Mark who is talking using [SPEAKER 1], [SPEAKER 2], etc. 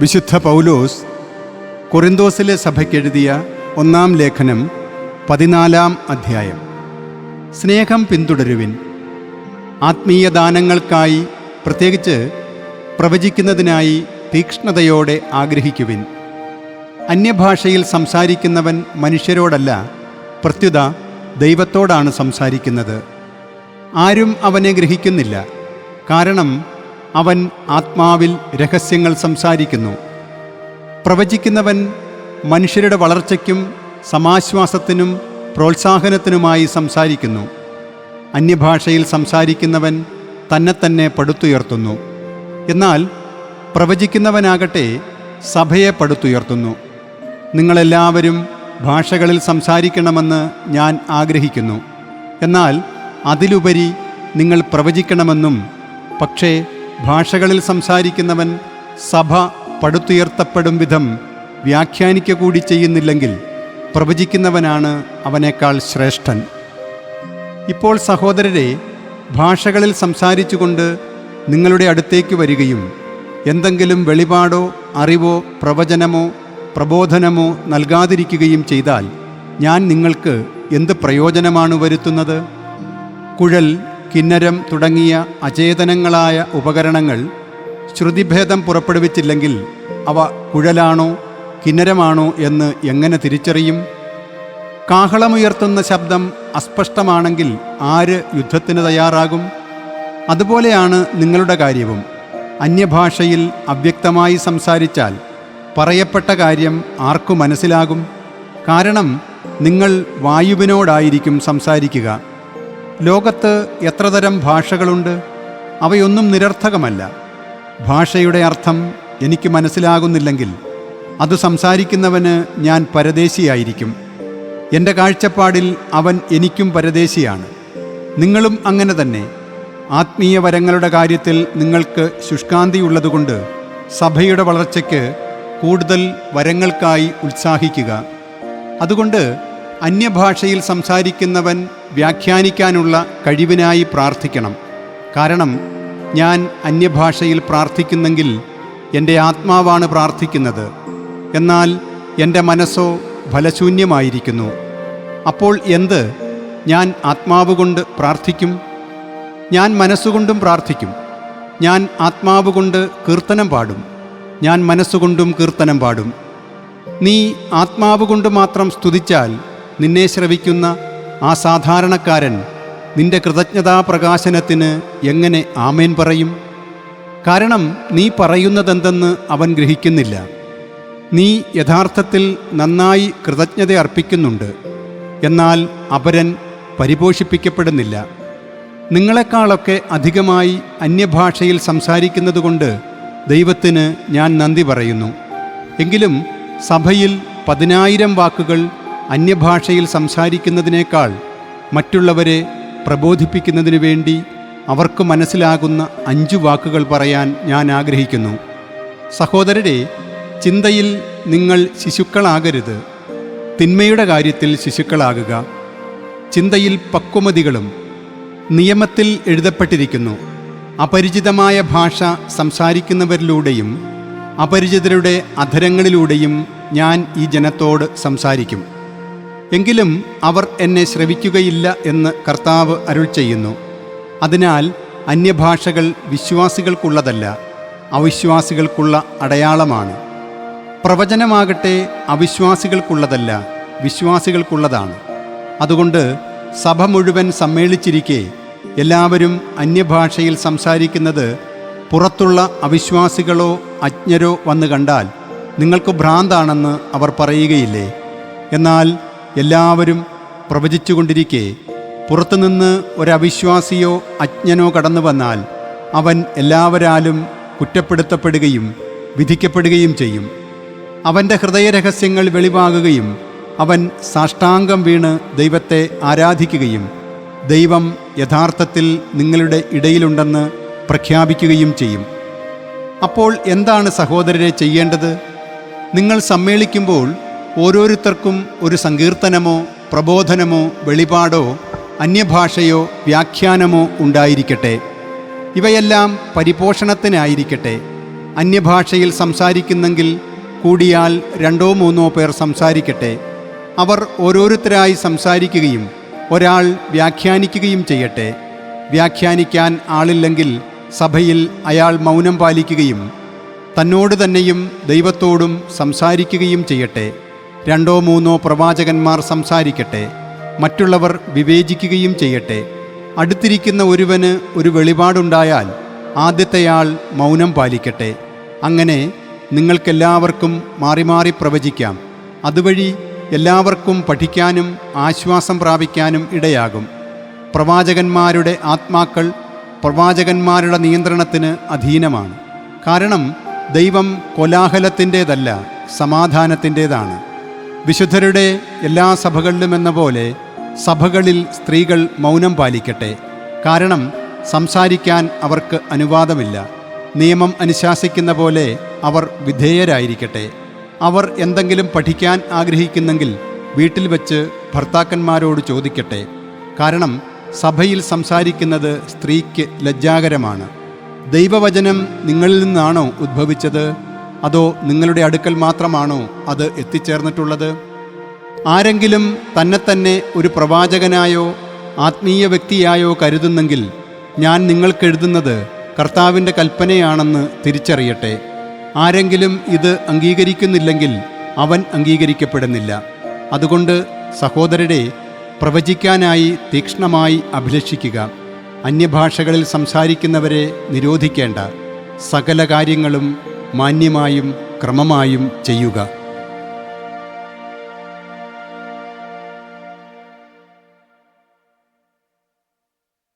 [SPEAKER 1] വിശുദ്ധ പൗലോസ് കൊറിന്തോസിലെ സഭയ്ക്കെഴുതിയ ഒന്നാം ലേഖനം പതിനാലാം അധ്യായം. സ്നേഹം പിന്തുടരുവിൻ. ആത്മീയ ദാനങ്ങൾക്കായി പ്രത്യേകിച്ച് പ്രവചിക്കുന്നതിനായി തീക്ഷ്ണതയോടെ ആഗ്രഹിക്കുവിൻ. അന്യഭാഷയിൽ സംസാരിക്കുന്നവൻ മനുഷ്യരോടല്ല പ്രത്യുത ദൈവത്തോടാണ് സംസാരിക്കുന്നത്. ആരും അവനെ ഗ്രഹിക്കുന്നില്ല. കാരണം അവൻ ആത്മാവിൽ രഹസ്യങ്ങൾ സംസാരിക്കുന്നു. പ്രവചിക്കുന്നവൻ മനുഷ്യരുടെ വളർച്ചയ്ക്കും സമാശ്വാസത്തിനും പ്രോത്സാഹനത്തിനുമായി സംസാരിക്കുന്നു. അന്യഭാഷയിൽ സംസാരിക്കുന്നവൻ തന്നെ തന്നെ പടുത്തുയർത്തുന്നു. എന്നാൽ പ്രവചിക്കുന്നവനാകട്ടെ സഭയെ പടുത്തുയർത്തുന്നു. നിങ്ങളെല്ലാവരും ഭാഷകളിൽ സംസാരിക്കണമെന്ന് ഞാൻ ആഗ്രഹിക്കുന്നു. എന്നാൽ അതിലുപരി നിങ്ങൾ പ്രവചിക്കണമെന്നും പക്ഷേ ഭാഷകളിൽ സംസാരിക്കുന്നവൻ സഭ പടുത്തുയർത്തപ്പെടും വിധം വ്യാഖ്യാനിക്ക കൂടി ചെയ്യുന്നില്ലെങ്കിൽ പ്രവചിക്കുന്നവനാണ് അവനേക്കാൾ ശ്രേഷ്ഠൻ. ഇപ്പോൾ സഹോദരരെ ഭാഷകളിൽ സംസാരിച്ചുകൊണ്ട് നിങ്ങളുടെ അടുത്തേക്ക് വരികയും എന്തെങ്കിലും വെളിപാടോ അറിവോ പ്രവചനമോ പ്രബോധനമോ നൽകാതിരിക്കുകയും ചെയ്താൽ ഞാൻ നിങ്ങൾക്ക് എന്ത് പ്രയോജനമാണ് വരുത്തുന്നത്? കുഴൽ കിന്നരം തുടങ്ങിയ അചേതനങ്ങളായ ഉപകരണങ്ങൾ ശ്രുതിഭേദം പുറപ്പെടുവിച്ചില്ലെങ്കിൽ അവ കുഴലാണോ കിന്നരമാണോ എന്ന് എങ്ങനെ തിരിച്ചറിയും? കാഹളമുയർത്തുന്ന ശബ്ദം അസ്പഷ്ടമാണെങ്കിൽ ആര് യുദ്ധത്തിന് തയ്യാറാകും? അതുപോലെയാണ് നിങ്ങളുടെ കാര്യവും. അന്യഭാഷയിൽ അവ്യക്തമായി സംസാരിച്ചാൽ പറയപ്പെട്ട കാര്യം ആർക്കു മനസ്സിലാകും? കാരണം നിങ്ങൾ വായുവിനോടായിരിക്കും സംസാരിക്കുക. ലോകത്ത് എത്രതരം ഭാഷകളുണ്ട് അവയൊന്നും നിരർത്ഥകമല്ല. ഭാഷയുടെ അർത്ഥം എനിക്ക് മനസ്സിലാകുന്നില്ലെങ്കിൽ അത് സംസാരിക്കുന്നവന് ഞാൻ പരദേശിയായിരിക്കും. എന്റെ കാഴ്ചപ്പാടിൽ അവൻ എനിക്കും പരദേശിയാണ്. നിങ്ങളും അങ്ങനെ തന്നെ. ആത്മീയ വരങ്ങളുടെ കാര്യത്തിൽ നിങ്ങൾക്ക് ശുഷ്കാന്തിയുള്ളതുകൊണ്ട് സഭയുടെ വളർച്ചയ്ക്ക് കൂടുതൽ വരങ്ങൾക്കായി ഉത്സാഹിക്കുക. അതുകൊണ്ട് അന്യഭാഷയിൽ സംസാരിക്കുന്നവൻ വ്യാഖ്യാനിക്കാനുള്ള കഴിവിനായി പ്രാർത്ഥിക്കണം. കാരണം ഞാൻ അന്യഭാഷയിൽ പ്രാർത്ഥിക്കുന്നെങ്കിൽ എന്റെ ആത്മാവാണ് പ്രാർത്ഥിക്കുന്നത്. എന്നാൽ എന്റെ മനസ്സോ ഫലശൂന്യമായിരിക്കുന്നു. അപ്പോൾ എന്ത്? ഞാൻ ആത്മാവ് കൊണ്ട് പ്രാർത്ഥിക്കും? ഞാൻ മനസ്സുകൊണ്ടും പ്രാർത്ഥിക്കും. ഞാൻ ആത്മാവ് കൊണ്ട് കീർത്തനം പാടും. ഞാൻ മനസ്സുകൊണ്ടും കീർത്തനം പാടും. നീ ആത്മാവ് കൊണ്ട് മാത്രം സ്തുതിച്ചാൽ നിന്നെ ശ്രവിക്കുന്ന ആ സാധാരണക്കാരൻ നിന്റെ കൃതജ്ഞതാ പ്രകാശനത്തിന് എങ്ങനെ ആമേൻ പറയും? കാരണം നീ പറയുന്നതെന്തെന്ന് അവൻ ഗ്രഹിക്കുന്നില്ല. നീ യഥാർത്ഥത്തിൽ നന്നായി കൃതജ്ഞത അർപ്പിക്കുന്നുണ്ട്. എന്നാൽ അപരൻ പരിപോഷിപ്പിക്കപ്പെടുന്നില്ല. നിങ്ങളെക്കാളൊക്കെ അധികമായി അന്യഭാഷയിൽ സംസാരിക്കുന്നതുകൊണ്ട് ദൈവത്തിന് ഞാൻ നന്ദി പറയുന്നു. എങ്കിലും സഭയിൽ പതിനായിരം വാക്കുകൾ അന്യഭാഷയിൽ സംസാരിക്കുന്നതിനേക്കാൾ മറ്റുള്ളവരെ പ്രബോധിപ്പിക്കുന്നതിനു വേണ്ടി അവർക്ക് മനസ്സിലാകുന്ന അഞ്ചു വാക്കുകൾ പറയാൻ ഞാൻ ആഗ്രഹിക്കുന്നു. സഹോദരരെ ചിന്തയിൽ നിങ്ങൾ ശിശുക്കളാകരുത്. തിന്മയുടെ കാര്യത്തിൽ ശിശുക്കളാകുക. ചിന്തയിൽ പക്വമതികളും നിയമത്തിൽ എഴുതപ്പെട്ടിരിക്കുന്നു. അപരിചിതമായ ഭാഷ സംസാരിക്കുന്നവരിലൂടെയും അപരിചിതരുടെ അധരങ്ങളിലൂടെയും ഞാൻ ഈ ജനത്തോട് സംസാരിക്കും. എങ്കിലും അവർ എന്നെ ശ്രവിക്കുകയില്ല എന്ന് കർത്താവ് അരുൾ ചെയ്യുന്നു. അതിനാൽ അന്യഭാഷകൾ വിശ്വാസികൾക്കുള്ളതല്ല അവിശ്വാസികൾക്കുള്ള അടയാളമാണ്. പ്രവചനമാകട്ടെ അവിശ്വാസികൾക്കുള്ളതല്ല വിശ്വാസികൾക്കുള്ളതാണ്. അതുകൊണ്ട് സഭ മുഴുവൻ സമ്മേളിച്ചിരിക്കെ എല്ലാവരും അന്യഭാഷയിൽ സംസാരിക്കുന്നത് പുറത്തുള്ള അവിശ്വാസികളോ അജ്ഞരോ വന്നു കണ്ടാൽ നിങ്ങൾക്ക് ഭ്രാന്താണെന്ന് അവർ പറയുകയില്ലേ? എന്നാൽ എല്ലാവരും പ്രവചിച്ചുകൊണ്ടിരിക്കെ. പുറത്തുനിന്ന് ഒരവിശ്വാസിയോ അജ്ഞനോ കടന്നു വന്നാൽ അവൻ എല്ലാവരാലും കുറ്റപ്പെടുത്തപ്പെടുകയും വിധിക്കപ്പെടുകയും ചെയ്യും. അവന്റെ ഹൃദയരഹസ്യങ്ങൾ വെളിവാകുകയും അവൻ സാഷ്ടാംഗം വീണ് ദൈവത്തെ ആരാധിക്കുകയും ദൈവം യഥാർത്ഥത്തിൽ നിങ്ങളുടെ ഇടയിലുണ്ടെന്ന് പ്രഖ്യാപിക്കുകയും ചെയ്യും. അപ്പോൾ എന്താണ് സഹോദരരെ ചെയ്യേണ്ടത്? നിങ്ങൾ സമ്മേളിക്കുമ്പോൾ ഓരോരുത്തർക്കും ഒരു സങ്കീർത്തനമോ പ്രബോധനമോ വെളിപാടോ അന്യഭാഷയോ വ്യാഖ്യാനമോ ഉണ്ടായിരിക്കട്ടെ. ഇവയെല്ലാം പരിപോഷണത്തിനായിരിക്കട്ടെ. അന്യഭാഷയിൽ സംസാരിക്കുന്നെങ്കിൽ കൂടിയാൽ രണ്ടോ മൂന്നോ പേർ സംസാരിക്കട്ടെ. അവർ ഓരോരുത്തരായി സംസാരിക്കുകയും ഒരാൾ വ്യാഖ്യാനിക്കുകയും ചെയ്യട്ടെ. വ്യാഖ്യാനിക്കാൻ ആളില്ലെങ്കിൽ സഭയിൽ അയാൾ മൗനം പാലിക്കുകയും തന്നോട് തന്നെയും ദൈവത്തോടും സംസാരിക്കുകയും ചെയ്യട്ടെ. രണ്ടോ മൂന്നോ പ്രവാചകന്മാർ സംസാരിക്കട്ടെ മറ്റുള്ളവർ വിവേചിക്കുകയും ചെയ്യട്ടെ. അടുത്തിരിക്കുന്ന ഒരുവന് ഒരു വെളിപാടുണ്ടായാൽ ആദ്യത്തെയാൾ മൗനം പാലിക്കട്ടെ. അങ്ങനെ നിങ്ങൾക്കെല്ലാവർക്കും മാറി മാറി പ്രവചിക്കാം. അതുവഴി എല്ലാവർക്കും പഠിക്കാനും ആശ്വാസം പ്രാപിക്കാനും ഇടയാകും. പ്രവാചകന്മാരുടെ ആത്മാക്കൾ പ്രവാചകന്മാരുടെ നിയന്ത്രണത്തിന് അധീനമാണ്. കാരണം ദൈവം കോലാഹലത്തിന്റേതല്ല സമാധാനത്തിന്റേതാണ്. വിശുദ്ധരുടെ എല്ലാ സഭകളിലും എന്ന പോലെ സഭകളിൽ സ്ത്രീകൾ മൗനം പാലിക്കട്ടെ. കാരണം സംസാരിക്കാൻ അവർക്ക് അനുവാദമില്ല. നിയമം അനുശാസിക്കുന്ന പോലെ അവർ വിധേയരായിരിക്കട്ടെ. അവർ എന്തെങ്കിലും പഠിക്കാൻ ആഗ്രഹിക്കുന്നെങ്കിൽ വീട്ടിൽ വച്ച് ഭർത്താക്കന്മാരോട് ചോദിക്കട്ടെ. കാരണം സഭയിൽ സംസാരിക്കുന്നത് സ്ത്രീക്ക് ലജ്ജാകരമാണ്. ദൈവവചനം നിങ്ങളിൽ നിന്നാണോ ഉദ്ഭവിച്ചത് അതോ നിങ്ങളുടെ അടുക്കൽ മാത്രമാണോ അത് എത്തിച്ചേർന്നിട്ടുള്ളത്? ആരെങ്കിലും തന്നെ തന്നെ ഒരു പ്രവാചകനായോ ആത്മീയ വ്യക്തിയായോ കരുതുന്നെങ്കിൽ ഞാൻ നിങ്ങൾക്കെഴുതുന്നത് കർത്താവിന്റെ കൽപ്പനയാണെന്ന് തിരിച്ചറിയട്ടെ. ആരെങ്കിലും ഇത് അംഗീകരിക്കുന്നില്ലെങ്കിൽ അവൻ അംഗീകരിക്കപ്പെടുന്നില്ല. അതുകൊണ്ട് സഹോദരരെ പ്രവചിക്കാനായി തീക്ഷ്ണമായി അഭിലഷിക്കുക. അന്യഭാഷകളിൽ സംസാരിക്കുന്നവരെ നിരോധിക്കേണ്ട. സകല കാര്യങ്ങളും മാന്യമായും ക്രമമായും ചെയ്യുക.